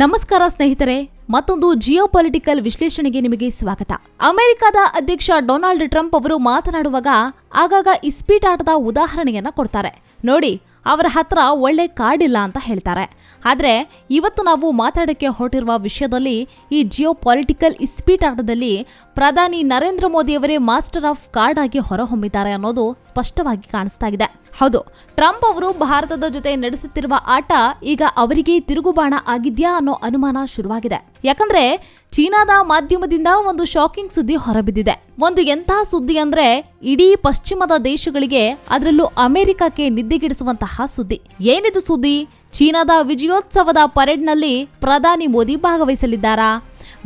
ನಮಸ್ಕಾರ ಸ್ನೇಹಿತರೆ, ಮತ್ತೊಂದು ಜಿಯೋ ಪೊಲಿಟಿಕಲ್ ವಿಶ್ಲೇಷಣೆಗೆ ನಿಮಗೆ ಸ್ವಾಗತ. ಅಮೆರಿಕದ ಅಧ್ಯಕ್ಷ ಡೊನಾಲ್ಡ್ ಟ್ರಂಪ್ ಅವರು ಮಾತನಾಡುವಾಗ ಆಗಾಗ ಇಸ್ಪೀಟಾಟದ ಉದಾಹರಣೆಯನ್ನ ಕೊಡ್ತಾರೆ. ನೋಡಿ ಅವರ ಹತ್ರ ಒಳ್ಳೆ ಕಾರ್ಡ್ ಇಲ್ಲ ಅಂತ ಹೇಳ್ತಾರೆ. ಆದರೆ ಇವತ್ತು ನಾವು ಮಾತಾಡೋಕ್ಕೆ ಹೊರಟಿರುವ ವಿಷಯದಲ್ಲಿ ಈ ಜಿಯೋ ಪೊಲಿಟಿಕಲ್ ಇಸ್ಪೀಟಾಟದಲ್ಲಿ ಪ್ರಧಾನಿ ನರೇಂದ್ರ ಮೋದಿಯವರೇ ಮಾಸ್ಟರ್ ಆಫ್ ಕಾರ್ಡ್ ಆಗಿ ಹೊರಹೊಮ್ಮಿದ್ದಾರೆ ಅನ್ನೋದು ಸ್ಪಷ್ಟವಾಗಿ ಕಾಣಿಸ್ತಾ ಇದೆ. ಹೌದು, ಟ್ರಂಪ್ ಅವರು ಭಾರತದ ಜೊತೆ ನಡೆಸುತ್ತಿರುವ ಆಟ ಈಗ ಅವರಿಗೆ ತಿರುಗುಬಾಣ ಆಗಿದ್ಯಾ ಅನ್ನೋ ಅನುಮಾನ ಶುರುವಾಗಿದೆ. ಯಾಕಂದ್ರೆ ಚೀನಾದ ಮಾಧ್ಯಮದಿಂದ ಒಂದು ಶಾಕಿಂಗ್ ಸುದ್ದಿ ಹೊರಬಿದ್ದಿದೆ. ಒಂದು ಎಂಥ ಸುದ್ದಿ ಅಂದ್ರೆ ಇಡೀ ಪಶ್ಚಿಮದ ದೇಶಗಳಿಗೆ ಅದರಲ್ಲೂ ಅಮೆರಿಕಕ್ಕೆ ನಿದ್ದೆಗಿಡಿಸುವಂತಹ ಸುದ್ದಿ. ಏನಿದು ಸುದ್ದಿ? ಚೀನಾದ ವಿಜಯೋತ್ಸವದ ಪರೇಡ್ನಲ್ಲಿ ಪ್ರಧಾನಿ ಮೋದಿ ಭಾಗವಹಿಸಲಿದ್ದಾರಾ?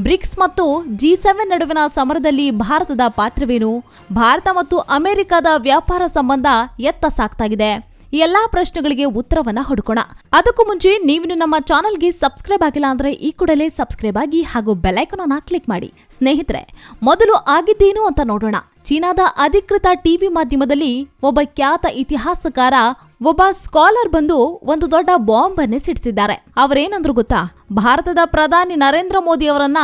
ಬ್ರಿಕ್ಸ್ ಮತ್ತು ಜಿ ಸೆವೆನ್ ನಡುವಿನ ಸಮರದಲ್ಲಿ ಭಾರತದ ಪಾತ್ರವೇನು? ಭಾರತ ಮತ್ತು ಅಮೆರಿಕದ ವ್ಯಾಪಾರ ಸಂಬಂಧ ಎತ್ತ ಸಾಗ್ತಾಗಿದೆ ಈ ಎಲ್ಲಾ ಪ್ರಶ್ನೆಗಳಿಗೆ ಉತ್ತರವನ್ನ ಹುಡುಕೋಣ. ಅದಕ್ಕೂ ಮುಂಚೆ ನೀವು ನಮ್ಮ ಚಾನಲ್ಗೆ ಸಬ್ಸ್ಕ್ರೈಬ್ ಆಗಿಲ್ಲ ಅಂದ್ರೆ ಈ ಕೂಡಲೇ ಸಬ್ಸ್ಕ್ರೈಬ್ ಆಗಿ ಹಾಗೂ ಬೆಲೈಕನ್ ಅನ್ನ ಕ್ಲಿಕ್ ಮಾಡಿ. ಸ್ನೇಹಿತರೆ, ಮೊದಲು ಆಗಿದ್ದೇನು ಅಂತ ನೋಡೋಣ. ಚೀನಾದ ಅಧಿಕೃತ ಟಿವಿ ಮಾಧ್ಯಮದಲ್ಲಿ ಒಬ್ಬ ಖ್ಯಾತ ಇತಿಹಾಸಕಾರ, ಒಬ್ಬ ಸ್ಕಾಲರ್ ಬಂದು ಒಂದು ದೊಡ್ಡ ಬಾಂಬ್ ಅನ್ನೇ ಸಿಡಿಸಿದ್ದಾರೆ. ಅವರೇನಂದ್ರು ಗೊತ್ತಾ? ಭಾರತದ ಪ್ರಧಾನಿ ನರೇಂದ್ರ ಮೋದಿ ಅವರನ್ನ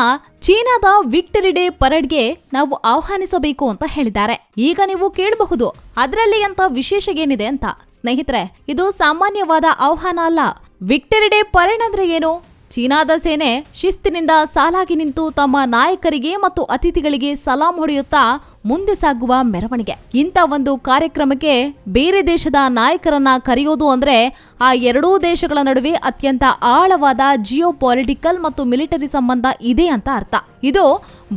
ಚೀನಾದ ವಿಕ್ಟರಿ ಡೇ ಪರೇಡ್ಗೆ ನಾವು ಆಹ್ವಾನಿಸಬೇಕು ಅಂತ ಹೇಳಿದ್ದಾರೆ. ಈಗ ನೀವು ಕೇಳಬಹುದು, ಅದರಲ್ಲಿ ಅಂತ ವಿಶೇಷ ಏನಿದೆ ಅಂತ. ಸ್ನೇಹಿತರೆ, ಇದು ಸಾಮಾನ್ಯವಾದ ಆಹ್ವಾನ ಅಲ್ಲ. ವಿಕ್ಟರಿ ಡೇ ಪರೇಡ್ ಅಂದ್ರೆ ಏನು? ಚೀನಾದ ಸೇನೆ ಶಿಸ್ತಿನಿಂದ ಸಾಲಾಗಿ ನಿಂತು ತಮ್ಮ ನಾಯಕರಿಗೆ ಮತ್ತು ಅತಿಥಿಗಳಿಗೆ ಸಲಾಂ ಹೊಡೆಯುತ್ತಾ ಮುಂದೆ ಸಾಗುವ ಮೆರವಣಿಗೆ. ಇಂಥ ಒಂದು ಕಾರ್ಯಕ್ರಮಕ್ಕೆ ಬೇರೆ ದೇಶದ ನಾಯಕರನ್ನ ಕರೆಯೋದು ಅಂದ್ರೆ ಆ ಎರಡೂ ದೇಶಗಳ ನಡುವೆ ಅತ್ಯಂತ ಆಳವಾದ ಜಿಯೋ ಪೊಲಿಟಿಕಲ್ ಮತ್ತು ಮಿಲಿಟರಿ ಸಂಬಂಧ ಇದೆ ಅಂತ ಅರ್ಥ. ಇದು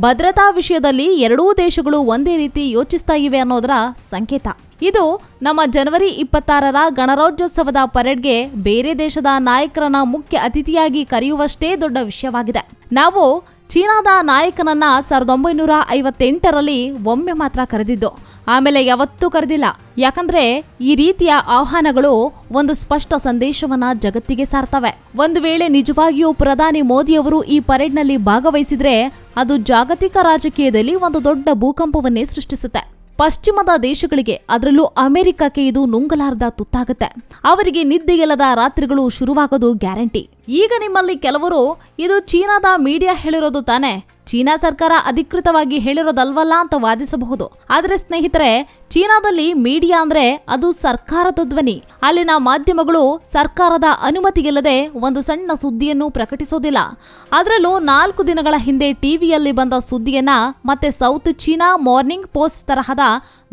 ಭದ್ರತಾ ವಿಷಯದಲ್ಲಿ ಎರಡೂ ದೇಶಗಳು ಒಂದೇ ರೀತಿ ಯೋಚಿಸ್ತಾ ಇವೆ ಅನ್ನೋದರ ಸಂಕೇತ. ಇದು ನಮ್ಮ ಜನವರಿ ಇಪ್ಪತ್ತಾರರ ಗಣರಾಜ್ಯೋತ್ಸವದ ಪರೇಡ್ಗೆ ಬೇರೆ ದೇಶದ ನಾಯಕರನ್ನ ಮುಖ್ಯ ಅತಿಥಿಯಾಗಿ ಕರೆಯುವಷ್ಟೇ ದೊಡ್ಡ ವಿಷಯವಾಗಿದೆ. ನಾವು ಚೀನಾದ ನಾಯಕನನ್ನ ಸಾವಿರದ ಒಂಬೈನೂರ ಐವತ್ತೆಂಟರಲ್ಲಿ ಒಮ್ಮೆ ಮಾತ್ರ ಕರೆದಿದ್ದು. ಆಮೇಲೆ ಯಾವತ್ತೂ ಕರೆದಿಲ್ಲ. ಯಾಕಂದ್ರೆ ಈ ರೀತಿಯ ಆಹ್ವಾನಗಳು ಒಂದು ಸ್ಪಷ್ಟ ಸಂದೇಶವನ್ನ ಜಗತ್ತಿಗೆ ಸಾರ್ತವೆ. ಒಂದು ವೇಳೆ ನಿಜವಾಗಿಯೂ ಪ್ರಧಾನಿ ಮೋದಿಯವರು ಈ ಪರೇಡ್ನಲ್ಲಿ ಭಾಗವಹಿಸಿದ್ರೆ ಅದು ಜಾಗತಿಕ ರಾಜಕೀಯದಲ್ಲಿ ಒಂದು ದೊಡ್ಡ ಭೂಕಂಪವನ್ನೇ ಸೃಷ್ಟಿಸುತ್ತೆ. ಪಶ್ಚಿಮದ ದೇಶಗಳಿಗೆ ಅದರಲ್ಲೂ ಅಮೆರಿಕಕ್ಕೆ ಇದು ನುಂಗಲಾರದ ತುತ್ತಾಗುತ್ತೆ. ಅವರಿಗೆ ನಿದ್ದೆಯಿಲ್ಲದ ರಾತ್ರಿಗಳು ಶುರುವಾಗೋದು ಗ್ಯಾರಂಟಿ. ಈಗ ನಿಮ್ಮಲ್ಲಿ ಕೆಲವರು, ಇದು ಚೀನಾದ ಮೀಡಿಯಾ ಹೇಳಿರೋದು ತಾನೇ? ಚೀನಾ ಸರ್ಕಾರ ಅಧಿಕೃತವಾಗಿ ಹೇಳಿರೋದಲ್ವಲ್ಲ ಅಂತ ವಾದಿಸಬಹುದು. ಆದರೆ ಸ್ನೇಹಿತರೆ ಚೀನಾದಲ್ಲಿ ಮೀಡಿಯಾ ಅಂದ್ರೆ ಅದು ಸರ್ಕಾರದ ಧ್ವನಿ. ಅಲ್ಲಿನ ಮಾಧ್ಯಮಗಳು ಸರ್ಕಾರದ ಅನುಮತಿಗಿಲ್ಲದೆ ಒಂದು ಸಣ್ಣ ಸುದ್ದಿಯನ್ನು ಪ್ರಕಟಿಸೋದಿಲ್ಲ. ಅದರಲ್ಲೂ ನಾಲ್ಕು ದಿನಗಳ ಹಿಂದೆ ಟಿವಿಯಲ್ಲಿ ಬಂದ ಸುದ್ದಿಯನ್ನ ಮತ್ತೆ ಸೌತ್ ಚೀನಾ ಮಾರ್ನಿಂಗ್ ಪೋಸ್ಟ್ ತರಹದ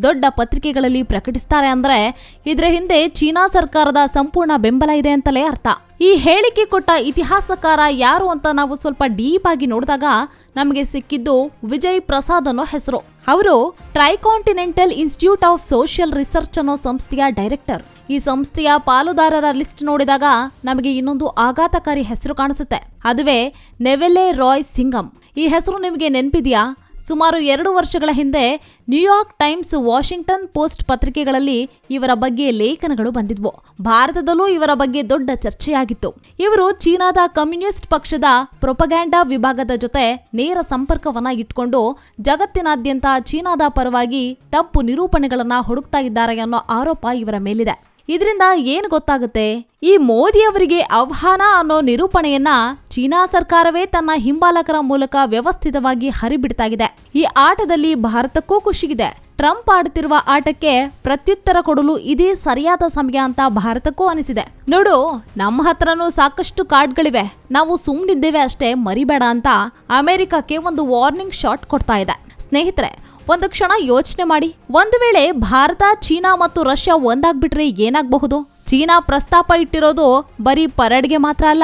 ದೊಡ್ಡ ಪತ್ರಿಕೆಗಳಲ್ಲಿ ಪ್ರಕಟಿಸ್ತಾರೆ ಅಂದ್ರೆ ಇದರ ಹಿಂದೆ ಚೀನಾ ಸರ್ಕಾರದ ಸಂಪೂರ್ಣ ಬೆಂಬಲ ಇದೆ ಅಂತಲೇ ಅರ್ಥ. ಈ ಹೇಳಿಕೆ ಕೊಟ್ಟ ಇತಿಹಾಸಕಾರ ಯಾರು ಅಂತ ನಾವು ಸ್ವಲ್ಪ ಡೀಪ್ ಆಗಿ ನೋಡಿದಾಗ ನಮಗೆ ಸಿಕ್ಕಿದ್ದು ವಿಜಯ್ ಪ್ರಸಾದ್ ಅನ್ನೋ ಹೆಸರು. ಅವರು Tricontinental Institute of Social Research ಅನ್ನೋ ಸಂಸ್ಥೆಯ ಡೈರೆಕ್ಟರ್ ಈ ಸಂಸ್ಥೆಯ ಪಾಲುದಾರರ ಲಿಸ್ಟ್ ನೋಡಿದಾಗ ನಮಗೆ ಇನ್ನೊಂದು ಆಘಾತಕಾರಿ ಹೆಸರು ಕಾಣಿಸುತ್ತೆ. ಅದುವೇ ನೆವೆಲೆ ರಾಯ್ ಸಿಂಗಮ್ ಈ ಹೆಸರು ನಿಮಗೆ ನೆನಪಿದೆಯಾ? ಸುಮಾರು ಎರಡು ವರ್ಷಗಳ ಹಿಂದೆ ನ್ಯೂಯಾರ್ಕ್ ಟೈಮ್ಸ್, ವಾಷಿಂಗ್ಟನ್ ಪೋಸ್ಟ್ ಪತ್ರಿಕೆಗಳಲ್ಲಿ ಇವರ ಬಗ್ಗೆ ಲೇಖನಗಳು ಬಂದಿದ್ವು. ಭಾರತದಲ್ಲೂ ಇವರ ಬಗ್ಗೆ ದೊಡ್ಡ ಚರ್ಚೆಯಾಗಿತ್ತು. ಇವರು ಚೀನಾದ ಕಮ್ಯುನಿಸ್ಟ್ ಪಕ್ಷದ ಪ್ರೊಪಗ್ಯಾಂಡಾ ವಿಭಾಗದ ಜೊತೆ ನೇರ ಸಂಪರ್ಕವನ್ನ ಇಟ್ಕೊಂಡು ಜಗತ್ತಿನಾದ್ಯಂತ ಚೀನಾದ ಪರವಾಗಿ ತಪ್ಪು ನಿರೂಪಣೆಗಳನ್ನ ಹುಡುಕ್ತಾ ಇದ್ದಾರೆ ಅನ್ನೋ ಆರೋಪ ಇವರ ಮೇಲಿದೆ. ಇದರಿಂದ ಏನು ಗೊತ್ತಾಗುತ್ತೆ? ಈ ಮೋದಿಯವರಿಗೆ ಆಹ್ವಾನ ಅನ್ನೋ ನಿರೂಪಣೆಯನ್ನ ಚೀನಾ ಸರ್ಕಾರವೇ ತನ್ನ ಹಿಂಬಾಲಕರ ಮೂಲಕ ವ್ಯವಸ್ಥಿತವಾಗಿ ಹರಿಬಿಡ್ತಾಗಿದೆ. ಈ ಆಟದಲ್ಲಿ ಭಾರತಕ್ಕೂ ಖುಷಿಗಿದೆ ಟ್ರಂಪ್ ಆಡುತ್ತಿರುವ ಆಟಕ್ಕೆ ಪ್ರತ್ಯುತ್ತರ ಕೊಡಲು ಇದೇ ಸರಿಯಾದ ಸಮಯ ಅಂತ ಭಾರತಕ್ಕೂ ಅನಿಸಿದೆ. ನೋಡು, ನಮ್ಮ ಹತ್ರನೂ ಸಾಕಷ್ಟು ಕಾರ್ಡ್ಗಳಿವೆ. ನಾವು ಸುಮ್ಮನಿದ್ದೇವೆ ಅಷ್ಟೇ, ಮರಿಬೇಡ ಅಂತ ಅಮೆರಿಕಕ್ಕೆ ಒಂದು ವಾರ್ನಿಂಗ್ ಶಾಟ್ ಕೊಡ್ತಾ ಇದೆ. ಸ್ನೇಹಿತರೆ ಒಂದು ಕ್ಷಣ ಯೋಚನೆ ಮಾಡಿ, ಒಂದು ವೇಳೆ ಭಾರತ, ಚೀನಾ ಮತ್ತು ರಷ್ಯಾ ಒಂದಾಗ್ಬಿಟ್ರೆ ಏನಾಗಬಹುದು? ಚೀನಾ ಪ್ರಸ್ತಾಪ ಇಟ್ಟಿರೋದು ಬರೀ ಪರಡ್ಗೆ ಮಾತ್ರ ಅಲ್ಲ.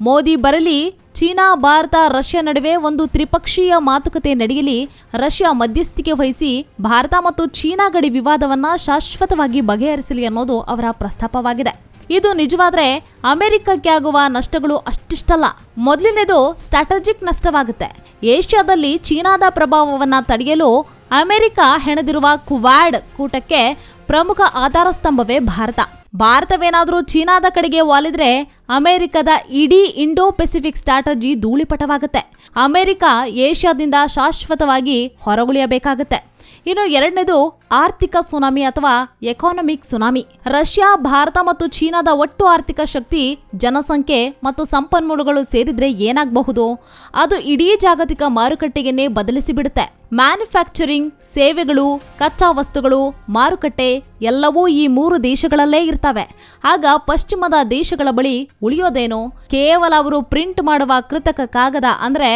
ಮೋದಿ ಬರಲಿ, ಚೀನಾ, ಭಾರತ, ರಷ್ಯಾ ನಡುವೆ ಒಂದು ತ್ರಿಪಕ್ಷೀಯ ಮಾತುಕತೆ ನಡೆಯಲಿ, ರಷ್ಯಾ ಮಧ್ಯಸ್ಥಿಕೆ ವಹಿಸಿ, ಭಾರತ ಮತ್ತು ಚೀನಾ ಗಡಿ ವಿವಾದವನ್ನ ಶಾಶ್ವತವಾಗಿ ಬಗೆಹರಿಸಲಿ ಅನ್ನೋದು ಅವರ ಪ್ರಸ್ತಾಪವಾಗಿದೆ. ಇದು ನಿಜವಾದ್ರೆ ಅಮೆರಿಕಕ್ಕೆ ಆಗುವ ನಷ್ಟಗಳು ಅಷ್ಟಿಷ್ಟಲ್ಲ. ಮೊದಲನೇದು ಸ್ಟ್ರಾಟಜಿಕ್ ನಷ್ಟವಾಗುತ್ತೆ. ಏಷ್ಯಾದಲ್ಲಿ ಚೀನಾದ ಪ್ರಭಾವವನ್ನ ತಡೆಯಲು ಅಮೆರಿಕ ಹೆಣೆದಿರುವ ಕ್ವಾಡ್ ಕೂಟಕ್ಕೆ ಪ್ರಮುಖ ಆಧಾರ ಸ್ತಂಭವೇ ಭಾರತ. ಭಾರತವೇನಾದರೂ ಚೀನಾದ ಕಡೆಗೆ ವಾಲಿದ್ರೆ ಅಮೆರಿಕದ ಇಡೀ ಇಂಡೋ ಪೆಸಿಫಿಕ್ ಸ್ಟ್ರಾಟಜಿ ಧೂಳಿಪಟವಾಗುತ್ತೆ. ಅಮೆರಿಕ ಏಷ್ಯಾದಿಂದ ಶಾಶ್ವತವಾಗಿ ಹೊರಗುಳಿಯಬೇಕಾಗುತ್ತೆ. ಇನ್ನು ಎರಡನೇದು ಆರ್ಥಿಕ ಸುನಾಮಿ ಅಥವಾ ಎಕಾನಮಿಕ್ ಸುನಾಮಿ. ರಷ್ಯಾ, ಭಾರತ ಮತ್ತು ಚೀನಾದ ಒಟ್ಟು ಆರ್ಥಿಕ ಶಕ್ತಿ, ಜನಸಂಖ್ಯೆ ಮತ್ತು ಸಂಪನ್ಮೂಲಗಳು ಸೇರಿದ್ರೆ ಏನಾಗಬಹುದು? ಅದು ಇಡೀ ಜಾಗತಿಕ ಮಾರುಕಟ್ಟೆಯನ್ನೇ ಬದಲಿಸಿಬಿಡುತ್ತೆ ಮ್ಯಾನುಫ್ಯಾಕ್ಚರಿಂಗ್, ಸೇವೆಗಳು, ಕಚ್ಚಾ ವಸ್ತುಗಳು, ಮಾರುಕಟ್ಟೆ ಎಲ್ಲವೂ ಈ ಮೂರು ದೇಶಗಳಲ್ಲೇ ಇರ್ತವೆ. ಆಗ ಪಶ್ಚಿಮದ ದೇಶಗಳ ಬಳಿ ಉಳಿಯೋದೇನು? ಕೇವಲ ಅವರು ಪ್ರಿಂಟ್ ಮಾಡುವ ಕೃತಕ ಕಾಗದ ಅಂದ್ರೆ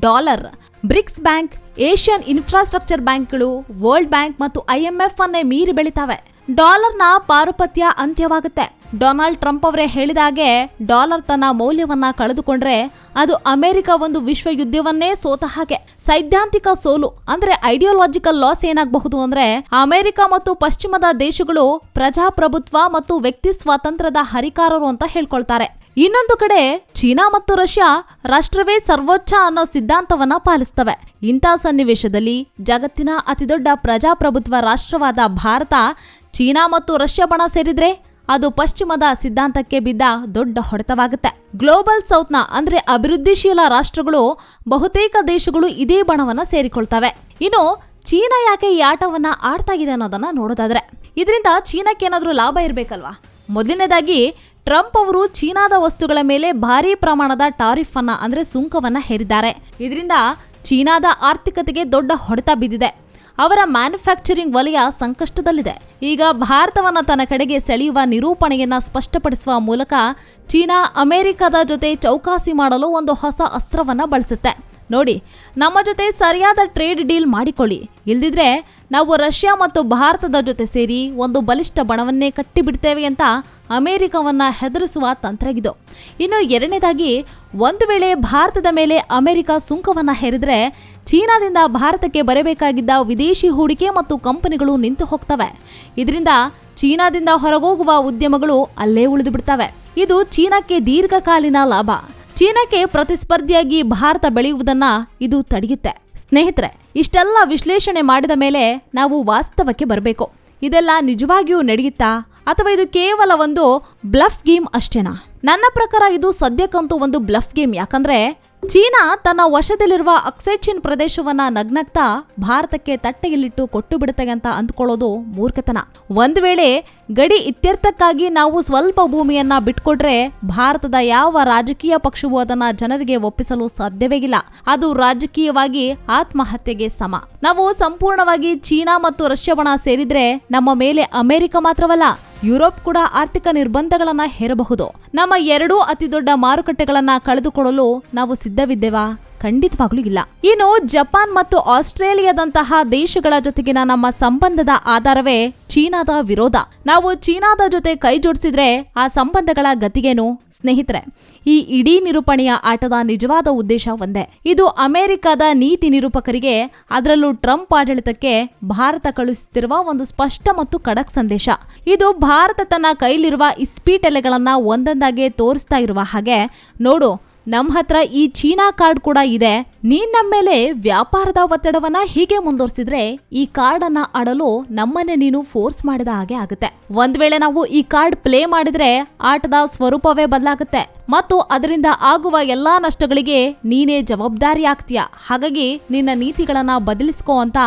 dollar. BRICS bank Asian infrastructure ಬ್ಯಾಂಕ್ಗಳು ವರ್ಲ್ಡ್ ಬ್ಯಾಂಕ್ ಮತ್ತು ಐಎಂಎಫ್ ಅನ್ನೇ ಮೀರಿ ಬೆಳಿತಾವೆ. ಡಾಲರ್ನ ಪಾರುಪತ್ಯ ಅಂತ್ಯವಾಗುತ್ತೆ. ಡೊನಾಲ್ಡ್ ಟ್ರಂಪ್ ಅವರೇ ಹೇಳಿದಾಗೆ ಡಾಲರ್ ತನ್ನ ಮೌಲ್ಯವನ್ನ ಕಳೆದುಕೊಂಡ್ರೆ ಅದು ಅಮೆರಿಕ ಒಂದು ವಿಶ್ವ ಯುದ್ಧವನ್ನೇ ಸೋತ ಹಾಗೆ. ಸೈದ್ಧಾಂತಿಕ ಸೋಲು ಅಂದ್ರೆ ಐಡಿಯಾಲಜಿಕಲ್ ಲಾಸ್ ಏನಾಗಬಹುದು ಅಂದ್ರೆ ಅಮೆರಿಕ ಮತ್ತು ಪಶ್ಚಿಮದ ದೇಶಗಳು ಪ್ರಜಾಪ್ರಭುತ್ವ ಮತ್ತು ವ್ಯಕ್ತಿ ಸ್ವಾತಂತ್ರ್ಯದ ಹರಿಕಾರರು ಅಂತ ಹೇಳ್ಕೊಳ್ತಾರೆ. ಇನ್ನೊಂದು ಕಡೆ ಚೀನಾ ಮತ್ತು ರಷ್ಯಾ ರಾಷ್ಟ್ರವೇ ಸರ್ವೋಚ್ಚ ಅನ್ನೋ ಸಿದ್ಧಾಂತವನ್ನ ಪಾಲಿಸ್ತವೆ. ಇಂಥ ಸನ್ನಿವೇಶದಲ್ಲಿ ಜಗತ್ತಿನ ಅತಿದೊಡ್ಡ ಪ್ರಜಾಪ್ರಭುತ್ವ ರಾಷ್ಟ್ರವಾದ ಭಾರತ ಚೀನಾ ಮತ್ತು ರಷ್ಯಾ ಬಣ ಸೇರಿದ್ರೆ ಅದು ಪಶ್ಚಿಮದ ಸಿದ್ಧಾಂತಕ್ಕೆ ಬಿದ್ದ ದೊಡ್ಡ ಹೊಡೆತವಾಗುತ್ತೆ. ಗ್ಲೋಬಲ್ ಸೌತ್ನ ಅಂದ್ರೆ ಅಭಿವೃದ್ಧಿಶೀಲ ರಾಷ್ಟ್ರಗಳು ಬಹುತೇಕ ದೇಶಗಳು ಇದೇ ಬಣವನ್ನ ಸೇರಿಕೊಳ್ತವೆ. ಇನ್ನು ಚೀನಾ ಯಾಕೆ ಈ ಆಟವನ್ನ ಆಡ್ತಾ ಇದೆ ಅನ್ನೋದನ್ನ ನೋಡೋದಾದ್ರೆ, ಇದರಿಂದ ಚೀನಾಕ್ಕೆ ಏನಾದರೂ ಲಾಭ ಇರಬೇಕಲ್ವಾ? ಮೊದಲನೇದಾಗಿ, ಟ್ರಂಪ್ ಅವರು ಚೀನಾದ ವಸ್ತುಗಳ ಮೇಲೆ ಭಾರೀ ಪ್ರಮಾಣದ ಟಾರಿಫ್ ಅನ್ನ ಅಂದ್ರೆ ಸುಂಕವನ್ನ ಹೇರಿದ್ದಾರೆ. ಇದರಿಂದ ಚೀನಾದ ಆರ್ಥಿಕತೆಗೆ ದೊಡ್ಡ ಹೊಡೆತ ಬಿದ್ದಿದೆ. ಅವರ ಮ್ಯಾನುಫ್ಯಾಕ್ಚರಿಂಗ್ ವಲಯ ಸಂಕಷ್ಟದಲ್ಲಿದೆ. ಈಗ ಭಾರತವನ್ನು ತನ್ನ ಕಡೆಗೆ ಸೆಳೆಯುವ ನಿರೂಪಣೆಯನ್ನು ಸ್ಪಷ್ಟಪಡಿಸುವ ಮೂಲಕ ಚೀನಾ ಅಮೆರಿಕದ ಜೊತೆ ಚೌಕಾಸಿ ಮಾಡಲು ಒಂದು ಹೊಸ ಅಸ್ತ್ರವನ್ನು ಬಳಸುತ್ತೆ. ನೋಡಿ, ನಮ್ಮ ಜೊತೆ ಸರಿಯಾದ ಟ್ರೇಡ್ ಡೀಲ್ ಮಾಡಿಕೊಳ್ಳಿ. ಇಲ್ದಿದ್ರೆ ನಾವು ರಷ್ಯಾ ಮತ್ತು ಭಾರತದ ಜೊತೆ ಸೇರಿ ಒಂದು ಬಲಿಷ್ಠ ಬಣವನ್ನೇ ಕಟ್ಟಿಬಿಡ್ತೇವೆ ಅಂತ ಅಮೆರಿಕವನ್ನು ಹೆದರಿಸುವ ತಂತ್ರಗಿದು. ಇನ್ನು ಎರಡನೇದಾಗಿ, ಒಂದು ವೇಳೆ ಭಾರತದ ಮೇಲೆ ಅಮೆರಿಕ ಸುಂಕವನ್ನು ಹೇರಿದ್ರೆ ಚೀನಾದಿಂದ ಭಾರತಕ್ಕೆ ಬರಬೇಕಾಗಿದ್ದ ವಿದೇಶಿ ಹೂಡಿಕೆ ಮತ್ತು ಕಂಪನಿಗಳು ನಿಂತು ಹೋಗ್ತವೆ. ಇದರಿಂದ ಚೀನಾದಿಂದ ಹೊರಗೋಗುವ ಉದ್ಯಮಗಳು ಅಲ್ಲೇ ಉಳಿದು ಬಿಡ್ತವೆ. ಇದು ಚೀನಾಕ್ಕೆ ದೀರ್ಘಕಾಲೀನ ಲಾಭ. ಚೀನಾಕ್ಕೆ ಪ್ರತಿಸ್ಪರ್ಧಿಯಾಗಿ ಭಾರತ ಬೆಳೆಯುವುದನ್ನ ಇದು ತಡೆಯುತ್ತೆ. ಸ್ನೇಹಿತರೆ, ಇಷ್ಟೆಲ್ಲ ವಿಶ್ಲೇಷಣೆ ಮಾಡಿದ ಮೇಲೆ ನಾವು ವಾಸ್ತವಕ್ಕೆ ಬರಬೇಕು. ಇದೆಲ್ಲ ನಿಜವಾಗಿಯೂ ನಡೆಯುತ್ತಾ? ಅಥವಾ ಇದು ಕೇವಲ ಒಂದು ಬ್ಲಫ್ ಗೇಮ್ ಅಷ್ಟೇನಾ? ನನ್ನ ಪ್ರಕಾರ ಇದು ಸದ್ಯಕ್ಕಂತೂ ಒಂದು ಬ್ಲಫ್ ಗೇಮ್. ಯಾಕಂದ್ರೆ ಚೀನಾ ತನ್ನ ವಶದಲ್ಲಿರುವ ಅಕ್ಸೈಚಿನ್ ಪ್ರದೇಶವನ್ನ ನಗ್ನಗ್ತಾ ಭಾರತಕ್ಕೆ ತಟ್ಟೆಯಲ್ಲಿಟ್ಟು ಕೊಟ್ಟು ಬಿಡುತ್ತೆ ಅಂತ ಅಂದ್ಕೊಳ್ಳೋದು ಮೂರ್ಖತನ. ಒಂದ್ ವೇಳೆ ಗಡಿ ಇತ್ಯರ್ಥಕ್ಕಾಗಿ ನಾವು ಸ್ವಲ್ಪ ಭೂಮಿಯನ್ನ ಬಿಟ್ಕೊಟ್ರೆ ಭಾರತದ ಯಾವ ರಾಜಕೀಯ ಪಕ್ಷವೂ ಅದನ್ನ ಜನರಿಗೆ ಒಪ್ಪಿಸಲು ಸಾಧ್ಯವೇ ಇಲ್ಲ. ಅದು ರಾಜಕೀಯವಾಗಿ ಆತ್ಮಹತ್ಯೆಗೆ ಸಮ. ನಾವು ಸಂಪೂರ್ಣವಾಗಿ ಚೀನಾ ಮತ್ತು ರಷ್ಯಾ ಬಣ ಸೇರಿದ್ರೆ ನಮ್ಮ ಮೇಲೆ ಅಮೆರಿಕ ಮಾತ್ರವಲ್ಲ ಯುರೋಪ್ ಕೂಡ ಆರ್ಥಿಕ ನಿರ್ಬಂಧಗಳನ್ನು ಹೇರಬಹುದು. ನಮ್ಮ ಎರಡೂ ಅತಿದೊಡ್ಡ ಮಾರುಕಟ್ಟೆಗಳನ್ನು ಕಳೆದುಕೊಳ್ಳಲು ನಾವು ಸಿದ್ಧವಿದ್ದೇವಾ? ಖಂಡಿತವಾಗ್ಲೂ ಇಲ್ಲ. ಇನ್ನು ಜಪಾನ್ ಮತ್ತು ಆಸ್ಟ್ರೇಲಿಯಾದಂತಹ ದೇಶಗಳ ಜೊತೆಗಿನ ನಮ್ಮ ಸಂಬಂಧದ ಆಧಾರವೇ ಚೀನಾದ ವಿರೋಧ. ನಾವು ಚೀನಾದ ಜೊತೆ ಕೈ ಜೋಡಿಸಿದ್ರೆ ಆ ಸಂಬಂಧಗಳ ಗತಿಗೇನು? ಸ್ನೇಹಿತರೆ, ಈ ಇಡೀ ನಿರೂಪಣೆಯ ಆಟದ ನಿಜವಾದ ಉದ್ದೇಶ ಒಂದೇ. ಇದು ಅಮೆರಿಕದ ನೀತಿ ನಿರೂಪಕರಿಗೆ, ಅದರಲ್ಲೂ ಟ್ರಂಪ್ ಆಡಳಿತಕ್ಕೆ ಭಾರತ ಕಳುಹಿಸುತ್ತಿರುವ ಒಂದು ಸ್ಪಷ್ಟ ಮತ್ತು ಕಡಕ್ ಸಂದೇಶ. ಇದು ಭಾರತ ತನ್ನ ಕೈಲಿರುವ ಇಸ್ಪೀಟೆಲೆಗಳನ್ನ ಒಂದೊಂದಾಗಿ ತೋರಿಸ್ತಾ ಇರುವ ಹಾಗೆ. ನೋಡು ನಮ್ಮ ಹತ್ರ ಈ ಚೀನಾ ಕಾರ್ಡ್ ಕೂಡ ಇದೆ. ನೀನ್ ನಮ್ಮ ಮೇಲೆ ವ್ಯಾಪಾರದ ಒತ್ತಡವನ್ನ ಹೀಗೆ ಮುಂದುವರಿಸಿದ್ರೆ ಈ ಕಾರ್ಡ್ ಅನ್ನ ಆಡಲು ನಮ್ಮನ್ನೇ ನೀನು ಫೋರ್ಸ್ ಮಾಡಿದ ಹಾಗೆ ಆಗುತ್ತೆ. ಒಂದ್ ವೇಳೆ ನಾವು ಈ ಕಾರ್ಡ್ ಪ್ಲೇ ಮಾಡಿದ್ರೆ ಆಟದ ಸ್ವರೂಪವೇ ಬದಲಾಗುತ್ತೆ. ಮತ್ತು ಅದರಿಂದ ಆಗುವ ಎಲ್ಲಾ ನಷ್ಟಗಳಿಗೆ ನೀನೇ ಜವಾಬ್ದಾರಿ ಆಗ್ತೀಯ. ಹಾಗಾಗಿ ನಿನ್ನ ನೀತಿಗಳನ್ನ ಬದಲಿಸ್ಕೋ ಅಂತ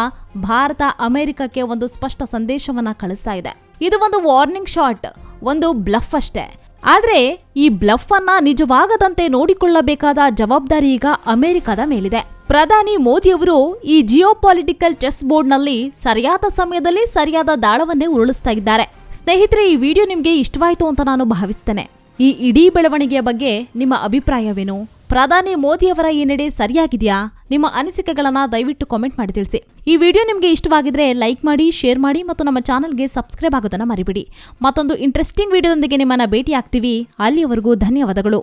ಭಾರತ ಅಮೆರಿಕಕ್ಕೆ ಒಂದು ಸ್ಪಷ್ಟ ಸಂದೇಶವನ್ನ ಕಳಿಸ್ತಾ ಇದೆ. ಇದು ಒಂದು ವಾರ್ನಿಂಗ್ ಶಾಟ್, ಒಂದು ಬ್ಲಫ್ ಅಷ್ಟೇ. ಆದ್ರೆ ಈ ಬ್ಲಫ್ ಅನ್ನ ನಿಜವಾಗದಂತೆ ನೋಡಿಕೊಳ್ಳಬೇಕಾದ ಜವಾಬ್ದಾರಿ ಈಗ ಅಮೆರಿಕದ ಮೇಲಿದೆ. ಪ್ರಧಾನಿ ಮೋದಿಯವರು ಈ ಜಿಯೋ ಪಾಲಿಟಿಕಲ್ ಚೆಸ್ ಬೋರ್ಡ್ನಲ್ಲಿ ಸರಿಯಾದ ಸಮಯದಲ್ಲಿ ಸರಿಯಾದ ದಾಳವನ್ನೇ ಉರುಳಿಸ್ತಾ ಇದ್ದಾರೆ. ಸ್ನೇಹಿತರೆ, ಈ ವಿಡಿಯೋ ನಿಮಗೆ ಇಷ್ಟವಾಯಿತು ಅಂತ ನಾನು ಭಾವಿಸ್ತೇನೆ. ಈ ಇಡೀ ಬೆಳವಣಿಗೆಯ ಬಗ್ಗೆ ನಿಮ್ಮ ಅಭಿಪ್ರಾಯವೇನು? ಪ್ರಧಾನಿ ಮೋದಿಯವರ ಈ ನಡೆ ಸರಿಯಾಗಿದೆಯಾ? ನಿಮ್ಮ ಅನಿಸಿಕೆಗಳನ್ನ ದಯವಿಟ್ಟು ಕಾಮೆಂಟ್ ಮಾಡಿ ತಿಳಿಸಿ. ಈ ವಿಡಿಯೋ ನಿಮಗೆ ಇಷ್ಟವಾಗಿದ್ರೆ ಲೈಕ್ ಮಾಡಿ ಶೇರ್ ಮಾಡಿ ಮತ್ತು ನಮ್ಮ ಚಾನಲ್ಗೆ ಸಬ್ಸ್ಕ್ರೈಬ್ ಆಗೋದನ್ನ ಮರಿಬಿಡಿ. ಮತ್ತೊಂದು ಇಂಟ್ರೆಸ್ಟಿಂಗ್ ವಿಡಿಯೋದೊಂದಿಗೆ ನಿಮ್ಮನ್ನ ಭೇಟಿ ಆಗ್ತೀವಿ ಅಲ್ಲಿಯವರೆಗೂ ಧನ್ಯವಾದಗಳು.